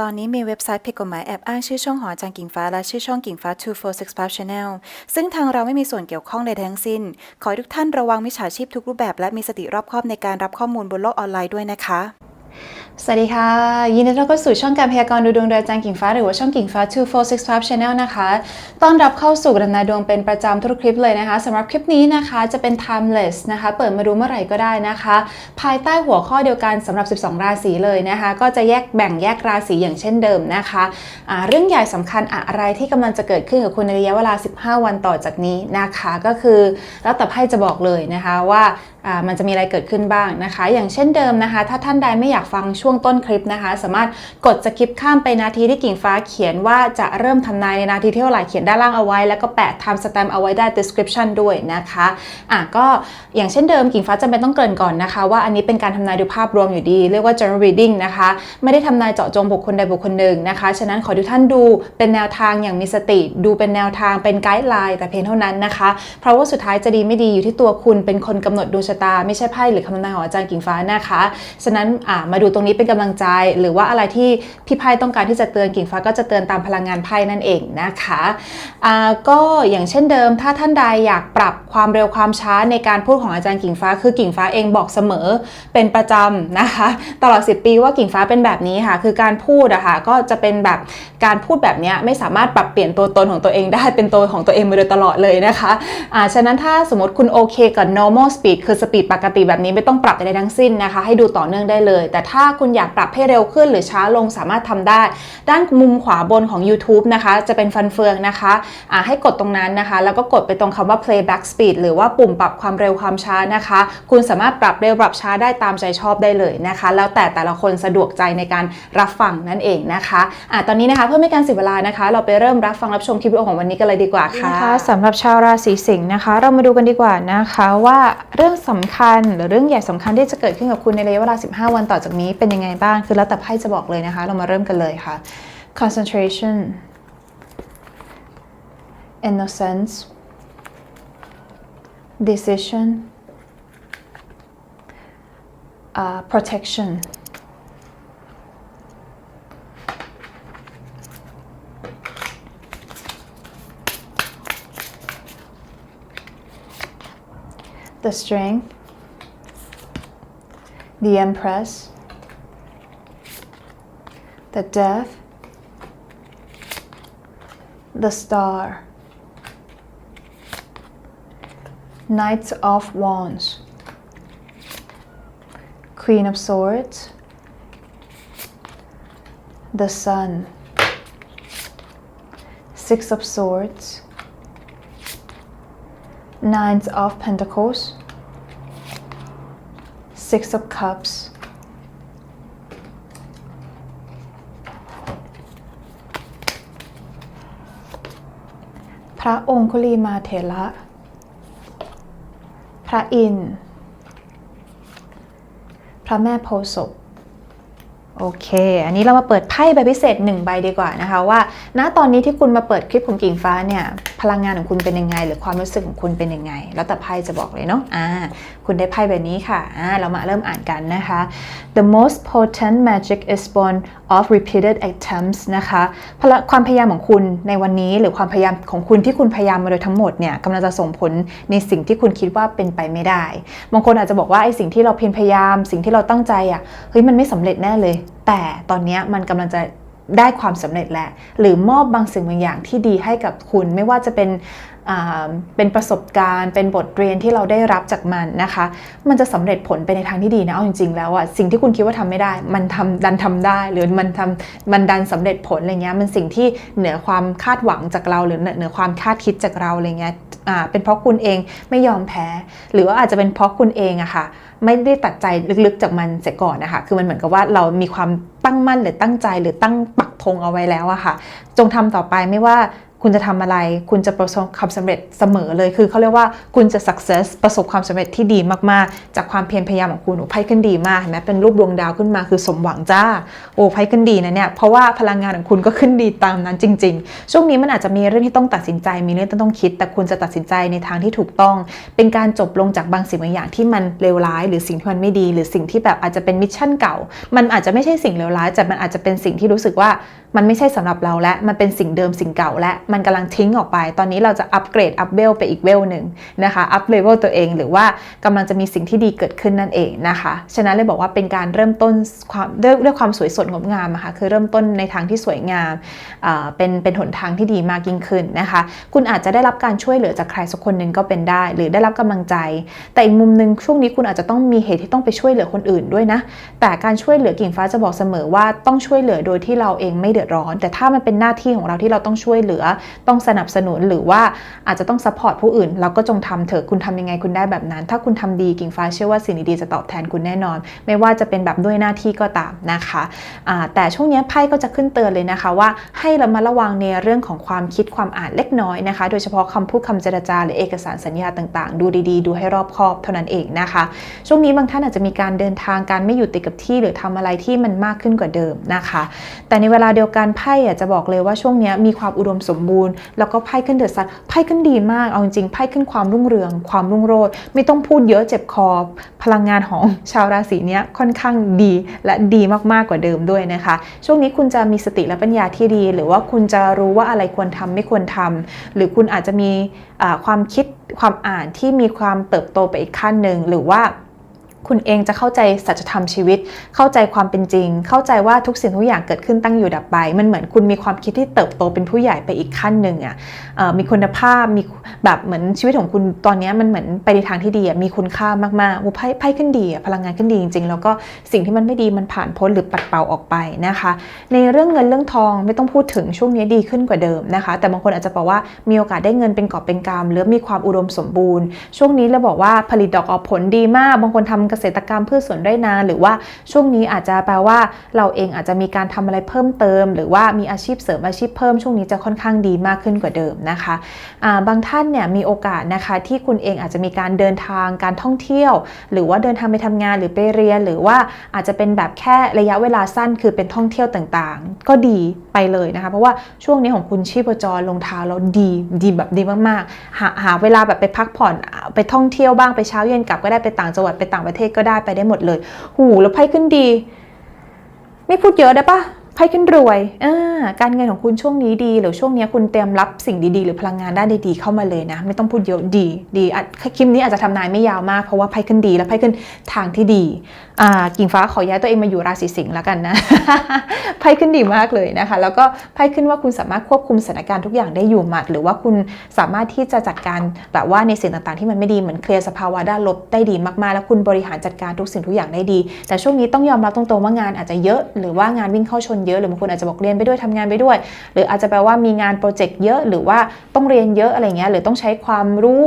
ตอนนี้มีเว็บไซต์ผิดกฎหมายแอบอ้างชื่อช่องหอจางกิ่งฟ้าและชื่อช่องกิ่งฟ้า 2465 Channel ซึ่งทางเราไม่มีส่วนเกี่ยวข้องใดทั้งสิ้น ขอให้ทุกท่านระวังมิจฉาชีพทุกรูปแบบและมีสติรอบคอบในการรับข้อมูลบนโลกออนไลน์ด้วยนะคะ สวัสดีค่ะ ยินดีต้อนรับเข้าสู่ช่องการพยากรณ์ดูดวงโดยอาจารย์กิ่งฟ้าหรือว่าช่องกิ่งฟ้า 2465 Channel นะคะต้อนรับเข้าสู่กระนาดวงเป็นประจำทุกคลิปเลยนะคะสำหรับคลิปนี้นะคะจะเป็น timeless นะคะเปิดมาดูเมื่อไหร่ก็ได้นะคะ ภายใต้หัวข้อเดียวกันสำหรับ 12 ราศีเลยนะคะ ก็จะแยกแบ่งแยกราศีอย่างเช่นเดิมนะคะะเรื่องใหญ่สำคัญอะไรที่กำลังจะเกิดขึ้นกับคุณในระยะเวลา 15 วันต่อจากนี้นะคะ ก็คือแล้วแต่ไพ่จะบอกเลยนะคะว่า มันจะมีอะไรเกิดขึ้นบ้างนะคะ อย่างเช่นเดิมนะคะ ถ้าท่านใดไม่อยากฟังช่วงต้นคลิปนะคะ สามารถกดสกิปข้ามไปนาทีที่กิ่งฟ้าเขียนว่าจะเริ่มทำนายในนาทีเท่าไหร่เขียนด้านล่างเอาไว้ แล้วก็แปะ time stamp เอาไว้ได้ description ด้วยนะคะอะก็อย่างเช่นเดิมกิ่งฟ้าจำเป็นต้องเกริ่นก่อนนะคะ ว่าอันนี้เป็นการทำนายดูภาพรวมอยู่ดี เรียกว่า general reading นะคะ ไม่ได้ทำนายเจาะจงบุคคลใดบุคคลหนึ่งนะคะ ฉะนั้นขอทุกท่านดูเป็นแนวทางอย่างมีสติ ดูเป็นแนวทางเป็นไกด์ไลน์แต่เพียงเท่านั้นนะคะ เพราะว่าสุดท้ายจะดีไม่ดีอยู่ที่ตัวคุณเป็นคนกำหนดดวงชะตา ไม่ใช่ไพ่หรือคำนายของอาจารย์กิ่งฟ้านะคะ ฉะนั้นมาดูตรงนี้เป็นกำลังใจ หรือว่าอะไรที่พี่ไพ่ต้องการที่จะเตือนกิ่งฟ้าก็จะเตือนตามพลังงานไพ่นั่นเองนะคะก็อย่างเช่นเดิม ถ้าท่านใดอยากปรับความเร็วความช้าในการพูดของอาจารย์กิ่งฟ้า คือกิ่งฟ้าเองบอกเสมอเป็นประจำนะคะ ตลอด 10 ปีว่ากิ่งฟ้าเป็นแบบนี้ค่ะ คือการพูดอะค่ะก็จะเป็นแบบการพูดแบบนี้ไม่สามารถปรับเปลี่ยนตัวตนของตัวเองได้เป็นตัวของตัวเองมาโดยตลอดเลยนะคะอ่าฉะนั้นถ้าสมมติคุณโอเคกับ normal speed คือสปีดปกติแบบนี้ไม่ต้องปรับอะไรทั้งสิ้นนะคะ ให้ดูต่อเนื่องได้เลย แต่ถ้าคุณอยากปรับให้เร็วขึ้นหรือช้าลงสามารถทำได้ ด้านมุมขวาบนของ YouTube นะคะ จะเป็นฟันเฟืองนะคะอ่าให้กดตรงนั้นนะคะ แล้วก็กดไปตรงคำว่า playback speed หรือว่าปุ่มปรับความเร็วความช้านะคะ คุณสามารถปรับเร็วปรับช้าได้ตามใจชอบได้เลยนะคะ แล้วแต่แต่ละคนสะดวกใจในการรับฟังนั่นเองนะคะอ่าตอนนี้นะคะเพื่อไม่การเสียเวลานะคะ เราไปเริ่มรับฟังรับชมคลิปวิดีโอของวันนี้กันเลยดีกว่าค่ะคะสำหรับชาวราศีสิงห์นะคะ เรามาดูกันดีกว่านะคะว่าเรื่องสำคัญ หรือเรื่องใหญ่สำคัญที่จะเกิดขึ้นกับคุณในระยะเวลา 15 วันต่อจากนี้เป็นยังไงบ้าง คือแล้วแต่ไพ่จะบอกเลยนะคะ เรามาเริ่มกันเลยค่ะ concentration innocence decision uh, protection the strength, the empress, the death, the star, knights of wands, queen of swords, the sun, six of swords, Nine of Pentacles, Six of Cups, พระองคุลีมาเถระ พระอินทร์ พระแม่โพธิ์ศพ โอเค อันนี้เรามาเปิดไพ่ใบพิเศษหนึ่งใบดีกว่านะคะว่า ณ ตอนนี้ที่คุณมาเปิดคลิปของกิ่งฟ้าเนี่ยพลังงานของคุณเป็นยังไง หรือความรู้สึกของคุณเป็นยังไง แล้วแต่ไพ่จะบอกเลยเนาะ อ่า คุณได้ไพ่ใบนี้ค่ะ อ่า เรามาเริ่มอ่านกันนะคะ The most potent magic is born of repeated attempts นะคะพละความพยายามของคุณในวันนี้ หรือความพยายามของคุณที่คุณพยายามมาโดยทั้งหมดเนี่ยกำลังจะส่งผลในสิ่งที่คุณคิดว่าเป็นไปไม่ได้ บางคนอาจจะบอกว่าไอ้สิ่งที่เราเพียรพยายาม สิ่งที่เราตั้งใจอะเฮ้ยมันไม่สำเร็จแน่เลย แต่ตอนนี้มันกำลังจะได้ความสำเร็จแล้วหรือมอบบางสิ่งบางอย่างที่ดีให้กับคุณไม่ว่าจะเป็น เป็นประสบการณ์ เป็นบทเรียนที่เราได้รับจากมันนะคะ มันจะสำเร็จผลไปในทางที่ดีนะเอาจริงๆแล้วอะสิ่งที่คุณคิดว่าทำไม่ได้ มันทำดันทำได้ หรือมันทำมันดันสำเร็จผลอะไรเงี้ยมันสิ่งที่เหนือความคาดหวังจากเรา หรือเหนือความคาดคิดจากเราอะไรเงี้ยอ่าเป็นเพราะคุณเองไม่ยอมแพ้ หรือว่าอาจจะเป็นเพราะคุณเองอะค่ะไม่ได้ตัดใจลึกๆจากมันเสียก่อนนะคะ คือมันเหมือนกับว่าเรามีความตั้งมั่นหรือตั้งใจหรือตั้งปักธงเอาไว้แล้วอะค่ะ จงทำต่อไปไม่ว่า คุณจะทำอะไร คุณจะประสบความสำเร็จเสมอเลย คือเขาเรียกว่าคุณจะ success ประสบความสำเร็จที่ดีมากๆ จากความเพียรพยายามของคุณโอ้ไพ่ขึ้นดีมากเห็นไหมเป็นรูปดวงดาวขึ้นมาคือสมหวังจ้า โอ้ไพ่ขึ้นดีนะเนี่ย เพราะว่าพลังงานของคุณก็ขึ้นดีตามนั้นจริง ๆ ช่วงนี้มันอาจจะมีเรื่องที่ต้องตัดสินใจ มีเรื่องที่ต้องคิด แต่คุณจะตัดสินใจในทางที่ถูกต้อง เป็นการจบลงจากบางสิ่งบางอย่างที่มันเลวร้าย หรือสิ่งที่มันไม่ดี หรือสิ่งที่แบบอาจจะเป็นมิชชั่นเก่า มันอาจจะไม่ใช่สิ่งเลวร้ายแต่มันอาจจะเป็นสิ่งที่รู้สึกว่า มันไม่ใช่สำหรับเราและมันเป็นสิ่งเดิมสิ่งเก่าและมันกำลังทิ้งออกไป ตอนนี้เราจะอัปเกรดอัพเวลไปอีกเวลหนึ่งนะคะอัพเลเวลตัวเองหรือว่ากำลังจะมีสิ่งที่ดีเกิดขึ้นนั่นเองนะคะฉะนั้นเลยบอกว่าเป็นการเริ่มต้นความด้วยด้วยความสวยสดงดงามอะค่ะคือเริ่มต้นในทางที่สวยงามเป็นเป็นหนทางที่ดีมากยิ่งขึ้นนะคะ คุณอาจจะได้รับการช่วยเหลือจากใครสักคนหนึ่งก็เป็นได้ หรือได้รับกำลังใจ แต่อีกมุมหนึ่งช่วงนี้คุณอาจจะต้องมีเหตุที่ต้องไปช่วยเหลือคนอื่นด้วยนะแต่การช่วยเหลือกิ่งฟ้าจะบอกเสมอว่าต้องช่วยเหลือโดยที่เราเองไม่เดือดร้อน แต่ถ้ามันเป็นหน้าที่ของเราที่เราต้องช่วยเหลือ ต้องสนับสนุนหรือว่าอาจจะต้องซัพพอร์ตผู้อื่น เราก็จงทำเถอะคุณทำยังไงคุณได้แบบนั้น ถ้าคุณทำดีกิ่งฟ้าเชื่อว่าสิ่งดีๆจะตอบแทนคุณแน่นอน ไม่ว่าจะเป็นแบบด้วยหน้าที่ก็ตามนะคะแต่ช่วงนี้ไพ่ก็จะขึ้นเตือนเลยนะคะว่าให้เรามาระวังในเรื่องของความคิดความอ่านเล็กน้อยนะคะ โดยเฉพาะคำพูดคำเจรจาหรือเอกสารสัญญาต่างๆ ดูดีๆ ดูให้รอบคอบเท่านั้นเองนะคะ ช่วงนี้บางท่านอาจจะมีการเดินทางการไม่อยู่ติดกับที่หรือทำอะไรที่มันมากขึ้นกว่าเดิมนะคะ แต่ในเวลาเดียวกันไพ่อะจะบอกเลยว่าช่วงนี้มีความอุดมสมบูรณ์ แล้วก็ไพ่ขึ้นเดือดซัดไพ่ขึ้นดีมากเอาจริงๆไพ่ขึ้นความรุ่งเรือง ความรุ่งโรจน์ไม่ต้องพูดเยอะเจ็บคอ พลังงานของชาวราศีนี้ค่อนข้างดีและดีมากๆกว่าเดิมด้วยนะคะ ช่วงนี้คุณจะมีสติและปัญญาที่ดี หรือว่าคุณจะรู้ว่าอะไรควรทำไม่ควรทำหรือคุณอาจจะมีความคิดความอ่านที่มีความเติบโตไปอีกขั้นหนึ่งหรือว่า คุณเองจะเข้าใจสัจธรรมชีวิต เข้าใจความเป็นจริง เข้าใจว่าทุกสิ่งทุกอย่างเกิดขึ้นตั้งอยู่ดับไป มันเหมือนคุณมีความคิดที่เติบโตเป็นผู้ใหญ่ไปอีกขั้นหนึ่งอะ่ะมีคุณภาพมีแบบเหมือนชีวิตของคุณตอนนี้มันเหมือนไปในทางที่ดีอะมีคุณค่ามากๆโอ้ไพ่ไพ่ขึ้นดีอะพลังงานขึ้นดีจริงๆ แล้วก็สิ่งที่มันไม่ดีมันผ่านพ้นหรือปัดเป่าออกไปนะคะ ในเรื่องเงินเรื่องทองไม่ต้องพูดถึงช่วงนี้ดีขึ้นกว่าเดิมนะคะ แต่บางคนอาจจะบอกว่ามีโอกาสได้เงินเป็นกอบเป็นกำหรือมีความอุดมสมบูรณ์ ช่วงนี้เราบอกว่าผลิตดอกออกผลดีมาก บางคนทำเกษตรกรรมพืชสวนไร่นาหรือว่าช่วงนี้อาจจะแปลว่า เราเองอาจจะมีการทำอะไรเพิ่มเติม หรือว่ามีอาชีพเสริมอาชีพเพิ่มช่วงนี้จะค่อนข้างดีมากขึ้นกว่าเดิมนะคะอ่าบางท่านเนี่ยมีโอกาสนะคะที่คุณเองอาจจะมีการเดินทางการท่องเที่ยว หรือว่าเดินทางไปทำงานหรือไปเรียน หรือว่าอาจจะเป็นแบบแค่ระยะเวลาสั้นคือเป็นท่องเที่ยวต่างๆ ก็ดีไปเลยนะคะ เพราะว่าช่วงนี้ของคุณชีพจรลงเท้าแล้วดีดีแบบดีมากๆ หาหาเวลาแบบไปพักผ่อนไปท่องเที่ยวบ้างไปเช้าเย็นกลับก็ได้ไปต่างจังหวัดไปต่างประเทศก็ได้ไปได้หมดเลย หูแล้วไพ่ขึ้นดี ไม่พูดเยอะได้ปะ ไพ่ขึ้นรวยการเงินของคุณช่วงนี้ดี หรือช่วงนี้คุณเตรียมรับสิ่งดีๆ หรือพลังงานด้านดีๆเข้ามาเลยนะ ไม่ต้องพูดเยอะดีดีคลิปนี้อาจจะทำนายไม่ยาวมากเพราะว่าไพ่ขึ้นดีและไพ่ขึ้นทางที่ดีกิ่งฟ้าขอย้ายตัวเองมาอยู่ราศีสิงห์แล้วกันนะไพ่ขึ้นดีมากเลยนะคะ แล้วก็ไพ่ขึ้นว่าคุณสามารถควบคุมสถานการณ์ทุกอย่างได้อยู่หมัด หรือว่าคุณสามารถที่จะจัดการแบบว่าในสิ่งต่างๆ ที่มันไม่ดีเหมือนเคลียร์สภาวะด้านลบได้ดีมากๆ แล้วคุณบริหารจัดการทุกสิ่งทุกอย่างได้ดี แต่ช่วงนี้ต้องยอมรับตรงๆว่างานอาจจะเยอะหรือว่างานวิ่งเข้าชนเยอะหรือบางคนอาจจะบอกเรียนไปด้วยทำงานไปด้วย หรืออาจจะแปลว่ามีงานโปรเจกต์เยอะ หรือว่าต้องเรียนเยอะอะไรเงี้ยหรือต้องใช้ความรู้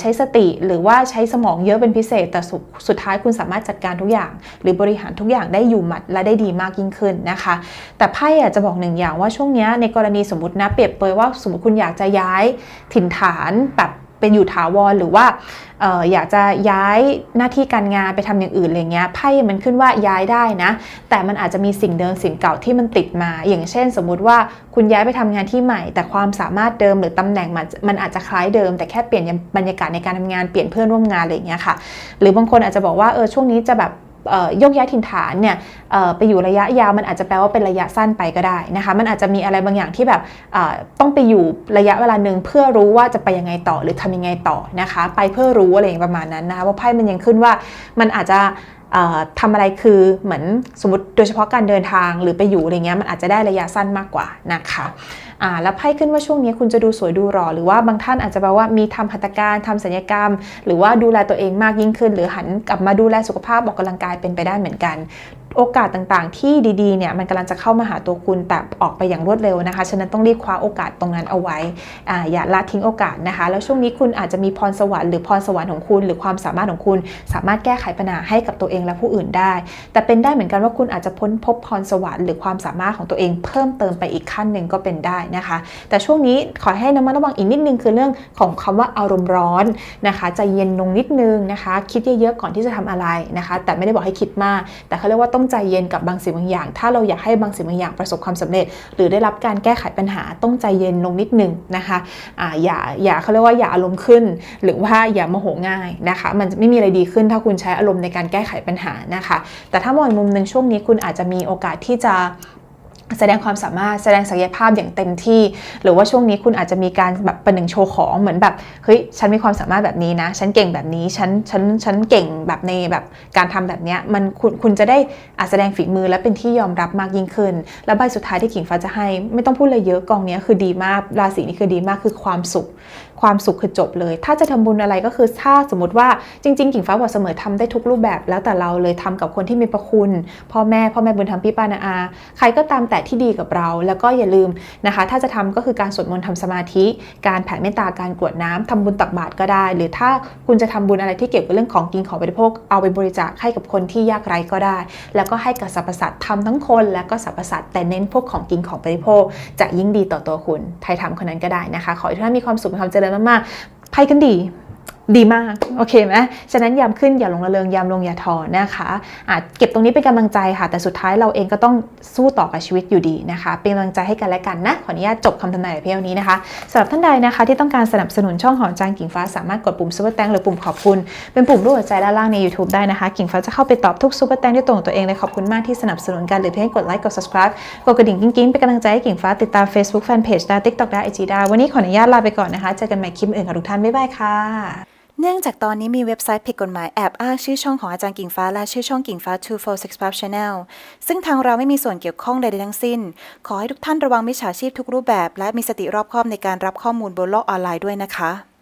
ใช้สติ หรือว่าใช้สมองเยอะเป็นพิเศษ แต่สุดสุดท้ายคุณสามารถจัดการทุกอย่าง หรือบริหารทุกอย่างได้อยู่หมัดและได้ดีมากยิ่งขึ้นนะคะ แต่ไพ่อะจจะบอกหนึ่งอย่างว่าช่วงนี้ในกรณีสมมตินะเปรียบเปรยว่าสมมติคุณอยากจะย้ายถิ่นฐานแบบ เป็นอยู่ถาวรหรือว่าอออยากจะย้ายหน้าที่การงานไปทำอย่างอื่นอะไรเงี้ยไพ่มันขึ้นว่าย้ายได้นะ แต่มันอาจจะมีสิ่งเดิมสิ่งเก่าที่มันติดมา อย่างเช่น สมมุติว่าคุณย้ายไปทำงานที่ใหม่ แต่ความสามารถเดิมหรือตำแหน่งมันมันอาจจะคล้ายเดิม แต่แค่เปลี่ยนบรรยากาศในการทำงานเปลี่ยนเพื่อนร่วมงานอะไรเงี้ยค่ะ หรือบางคนอาจจะบอกว่าเออช่วงนี้จะแบบ ยกย้ายถิ่นฐานเนี่ยไปอยู่ระยะยาวมันอาจจะแปลว่าเป็นระยะสั้นไปก็ได้นะคะมันอาจจะมีอะไรบางอย่างที่แบบต้องไปอยู่ระยะเวลาหนึ่งเพื่อรู้ว่าจะไปยังไงต่อหรือทำยังไงต่อนะคะ ไปเพื่อรู้อะไรอย่างประมาณนั้นนะคะว่าไพ่มันยังขึ้นว่ามันอาจจะ ทำอะไรคือเหมือนสมมติโดยเฉพาะการเดินทางหรือไปอยู่อะไรเงี้ยมันอาจจะได้ระยะสั้นมากกว่านะคะอ่าแล้วไพ่ขึ้นว่าช่วงนี้คุณจะดูสวยดูหรอหรือว่าบางท่านอาจจะแปลว่ามีทำหัตถการทำศัลยกรรม หรือว่าดูแลตัวเองมากยิ่งขึ้น หรือหันกลับมาดูแลสุขภาพออกกำลังกายเป็นไปได้เหมือนกัน โอกาสต่างๆ ที่ดีๆเนี่ยมันกำลังจะเข้ามาหาตัวคุณแต่ออกไปอย่างรวดเร็วนะคะ ฉะนั้นต้องรีบคว้าโอกาสตรงนั้นเอาไว้อ่าอย่าละทิ้งโอกาสนะคะ แล้วช่วงนี้คุณอาจจะมีพรสวรรค์หรือพรสวรรค์ของคุณ หรือความสามารถของคุณ สามารถแก้ไขปัญหาให้กับตัวเองและผู้อื่นได้ แต่เป็นได้เหมือนกันว่าคุณอาจจะพ้นพบพรสวรรค์หรือความสามารถของตัวเองเพิ่มเติมไปอีกขั้นหนึ่งก็เป็นได้นะคะ แต่ช่วงนี้ขอให้ระมัดระวังอีกนิดนึงคือเรื่องของคำว่าอารมณ์ร้อนนะคะใจเย็นลงนิดนึงนะคะ คิดเยอะๆก่อนที่จะทำอะไรนะคะ แต่ไม่ได้บอกให้คิดมาก แต่เขาเรียกว่าต้องใจเย็นกับบางสิ่งบางอย่าง ถ้าเราอยากให้บางสิ่งบางอย่างประสบความสำเร็จ หรือได้รับการแก้ไขปัญหาต้องใจเย็นลงนิดนึงนะคะอ่าอย่าอย่าเขาเรียกว่าอย่าอารมณ์ขึ้น หรือว่าอย่าโมโหง่ายนะคะ มันจะไม่มีอะไรดีขึ้นถ้าคุณใช้อารมณ์ในการแก้ไขปัญหานะคะ แต่ถ้ามองมุมหนึ่งช่วงนี้คุณอาจจะมีโอกาสที่จะ แสดงความสามารถแสดงศักยภาพอย่างเต็มที่ หรือว่าช่วงนี้คุณอาจจะมีการแบบประหนึ่งโชว์ของเหมือนแบบเฮ้ยฉันมีความสามารถแบบนี้นะ ฉันเก่งแบบนี้ฉันฉันฉันเก่งแบบในแบบการทำแบบเนี้ยมันคุณคุณจะได้อาจแสดงฝีมือและเป็นที่ยอมรับมากยิ่งขึ้น และใบสุดท้ายที่ขิงฟ้าจะให้ ไม่ต้องพูดอะไรเยอะกองนี้คือดีมากราศีนี้คือดีมากคือความสุข ความสุขคือจบเลย ถ้าจะทำบุญอะไรก็คือถ้าสมมติว่าจริงๆกิ่งฟ้าบอกเสมอทำได้ทุกรูปแบบ แล้วแต่เราเลยทำกับคนที่มีประคุณพ่อแม่พ่อแม่บุญธรรมพี่ป้านาอา ใครก็ตามแต่ที่ดีกับเรา แล้วก็อย่าลืมนะคะ ถ้าจะทำก็คือการสวดมนต์ทำสมาธิ การแผ่เมตตาการกรวดน้ำทำบุญตักบาตรก็ได้ หรือถ้าคุณจะทำบุญอะไรที่เกี่ยวกับเรื่องของกินของบริโภคเอาไปบริจาคให้กับคนที่ยากไร้ก็ได้ แล้วก็ให้กับสรรพสัตว์ทำทั้งคน และก็สรรพสัตว์แต่เน้นพวกของกินของบริโภค จะยิ่งดีต่อตัวคุณใครทำคนนั้นก็ได้นะคะ ขอให้ทุกท่านมีความสุขมีความเจริญมากๆไปกันดี ดีมากโอเคไหมฉะนั้นยามขึ้นอย่าลงระเริงยามลงอย่าถอนะคะอะเก็บตรงนี้เป็นกำลังใจค่ะ แต่สุดท้ายเราเองก็ต้องสู้ต่อกับชีวิตอยู่ดีนะคะ เป็นกำลังใจให้กันและกันนะขออนุญาตจบคำทำนายเพียงเท่านี้นะคะสำหรับท่านใดนะคะที่ต้องการสนับสนุนช่องหอจางกิ่งฟ้าสามารถกดปุ่มซุปเปอร์แตงหรือปุ่มขอบคุณ เป็นปุ่มรูปหัวใจด้านล่างใน YouTube ได้นะคะ กิ่งฟ้าจะเข้าไปตอบทุกซุปเปอร์แตงที่ตรงตัวเองเลยขอบคุณมากที่สนับสนุนกันหรือเพียงกดไลค์กด subscribe กดกระดิ่งกิ๊งๆเป็นกำลังใจให้กิ่งฟ้าติดตาม Facebook Fanpage ได้ TikTok ได้ IG ได้วันนี้ขออนุญาตลาไปก่อนนะคะเจอกันใหม่คลิปอื่นค่ะทุกท่านบ๊ายบายค่ะ เนื่องจากตอนนี้มีเว็บไซต์ผิดกฎหมายแอบอ้างชื่อช่องของอาจารย์กิ่งฟ้าและชื่อช่องกิ่งฟ้า 246 Pub Channel ซึ่งทางเราไม่มีส่วนเกี่ยวข้องใดๆทั้งสิ้น ขอให้ทุกท่านระวังมิจฉาชีพทุกรูปแบบ และมีสติรอบคอบในการรับข้อมูลบนโลกออนไลน์ด้วยนะคะ